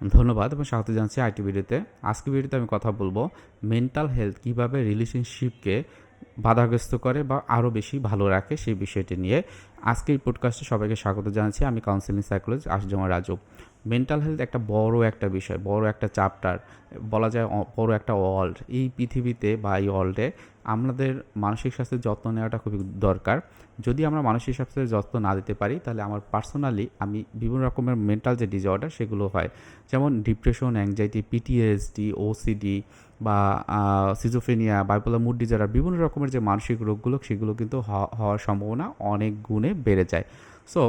ধন্যবাদ এবং স্বাগত জানাচ্ছি আইটি ভিডিওতে। আজকে ভিডিওতে আমি কথা বলব মেন্টাল হেলথ কীভাবে রিলেশনশিপকে বাধাগ্রস্ত করে বা আরও বেশি ভালো রাখে সেই বিষয়টি নিয়ে। আজকে এই পডকাস্টে সবাইকে স্বাগত জানাচ্ছি। আমি কাউন্সিলিং সাইকোলজি আশজমা রাজু মেন্টাল হেলথ একটা বড় একটা বিষয়, বড় একটা চ্যাপ্টার বলা যায় বড় একটা ওয়ার্ল্ড এই পৃথিবীতে বা এই ওয়ার্ল্ডে আমাদের মানসিক স্বাস্থ্যের যত্ন নেওয়াটা খুবই দরকার। যদি আমরা মানসিক স্বাস্থ্যের যত্ন না দিতে পারি, তাহলে আমার পার্সোনালি আমি বিভিন্ন রকমের মেন্টাল যে ডিসঅর্ডার সেগুলো হয়। যেমন ডিপ্রেশন অ্যাংজাইটি পিটিএসডি ওসিডি বা সিজোফেনিয়া বাইপোলার মুড ডিজার্ডার বিভিন্ন রকমের যে মানসিক রোগগুলো সেগুলো কিন্তু হওয়ার সম্ভাবনা অনেক গুণে বেড়ে যায়। সো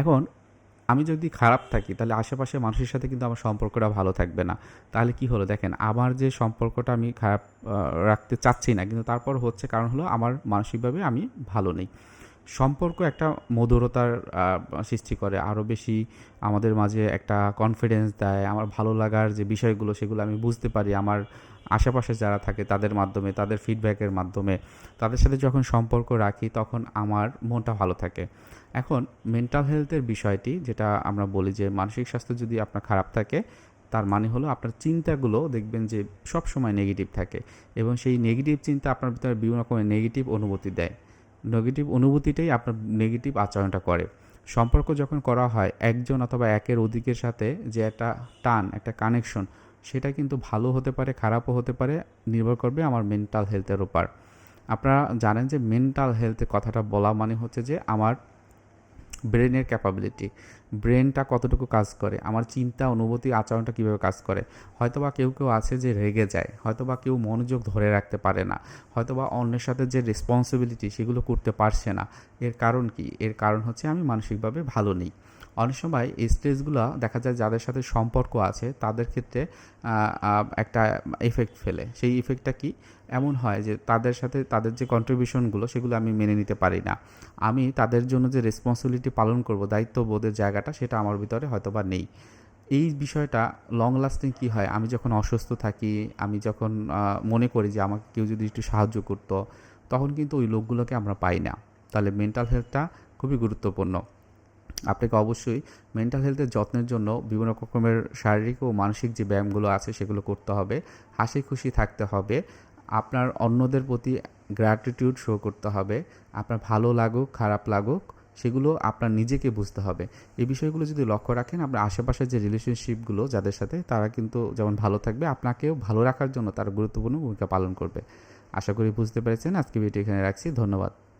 এখন আমি যদি খারাপ থাকি, তাহলে আশেপাশে মানুষের সাথে কিন্তু আমার সম্পর্কটা ভালো থাকবে না। তাহলে কি হলো দেখেন, আমার যে সম্পর্কটা আমি খারাপ রাখতে চাচ্ছি না, কিন্তু তারপর হচ্ছে কারণ হলো আমার মানসিকভাবে আমি ভালো নেই। সম্পর্ক একটা মধুরতার সৃষ্টি করে। আরও বেশি আমাদের মাঝে একটা কনফিডেন্স দেয়। আমার ভালো লাগার যে বিষয়গুলো, সেগুলো আমি বুঝতে পারি। আমার আশেপাশে যারা থাকে তাদের মাধ্যমে, তাদের ফিডব্যাকের মাধ্যমে, তাদের সাথে যখন সম্পর্ক রাখি তখন আমার মনটা ভালো থাকে। এখন মেন্টাল হেলথের বিষয়টি যেটা আমরা বলি যে মানসিক স্বাস্থ্য যদি আপনার খারাপ থাকে, তার মানে হলো আপনার চিন্তাগুলো দেখবেন যে সব সময় নেগেটিভ থাকে এবং সেই নেগেটিভ চিন্তা আপনার ভিতরে বিভিন্ন রকমের নেগেটিভ অনুভূতি দেয়। নেগেটিভ অনুভূতিটাই আপনার নেগেটিভ আচরণটা করে। সম্পর্ক যখন করা হয় একজন অথবা একের অধিকের সাথে যে একটা টান, একটা কানেকশন সেটা কিন্তু ভালো হতে পারে, খারাপও হতে পারে, নির্ভর করবে আমার মেন্টাল হেলথের উপর। আপনারা জানেন যে মেন্টাল হেলথের কথাটা বলা মানে হচ্ছে যে আমার ব্রেনের ক্যাপাবিলিটি ব্রেনটা কতটুকু কাজ করে, আমার চিন্তা, অনুভূতি, আচরণটা কীভাবে কাজ করে। হয়তোবা কেউ কেউ আছে যে রেগে যায়, হয়তোবা কেউ মনোযোগ ধরে রাখতে পারে না, হয়তোবা অন্যের সাথে যে রেসপন্সিবিলিটি সেগুলো করতে পারছে না। এর কারণ কি? এর কারণ হচ্ছে আমি মানসিকভাবে ভালো নেই। অনেক সময় এই স্টেজগুলো দেখা যায় যাদের সাথে সম্পর্ক আছে, তাদের ক্ষেত্রে একটা এফেক্ট ফেলে। সেই ইফেক্টটা কি? এমন হয় যে তাদের সাথে তাদের যে কন্ট্রিবিউশনগুলো সেগুলো আমি মেনে নিতে পারি না। আমি তাদের জন্য যে রেসপন্সিবিলিটি পালন করব, দায়িত্ববোধের জায়গাটা, সেটা আমার ভিতরে হয়তো বা নেই। এই বিষয়টা লং লাস্টিং কি হয়? আমি যখন অসুস্থ থাকি, আমি যখন মনে করি যে আমাকে কেউ যদি একটু সাহায্য করতো, তখন কিন্তু ওই লোকগুলোকে আমরা পাই না। তাহলে মেন্টাল হেলথটা খুবই গুরুত্বপূর্ণ। আপনাকে অবশ্যই মেন্টাল হেলথের যত্নের জন্য বিভিন্ন রকমের শারীরিক ও মানসিক যে ব্যায়ামগুলো আছে সেগুলো করতে হবে, হাসি খুশি থাকতে হবে, আপনার অন্যদের প্রতি গ্র্যাটিটিউড শো করতে হবে, আপনার ভালো লাগুক, খারাপ লাগুক, সেগুলো আপনার নিজেকে বুঝতে হবে। এই বিষয়গুলো যদি লক্ষ্য রাখেন, আপনার আশেপাশের যে রিলেশনশিপগুলো যাদের সাথে, তারা কিন্তু যেমন ভালো থাকবে, আপনাকেও ভালো রাখার জন্য তারা গুরুত্বপূর্ণ ভূমিকা পালন করবে। আশা করি বুঝতে পেরেছেন আজকে ভিডিও এখানে রাখছি, ধন্যবাদ।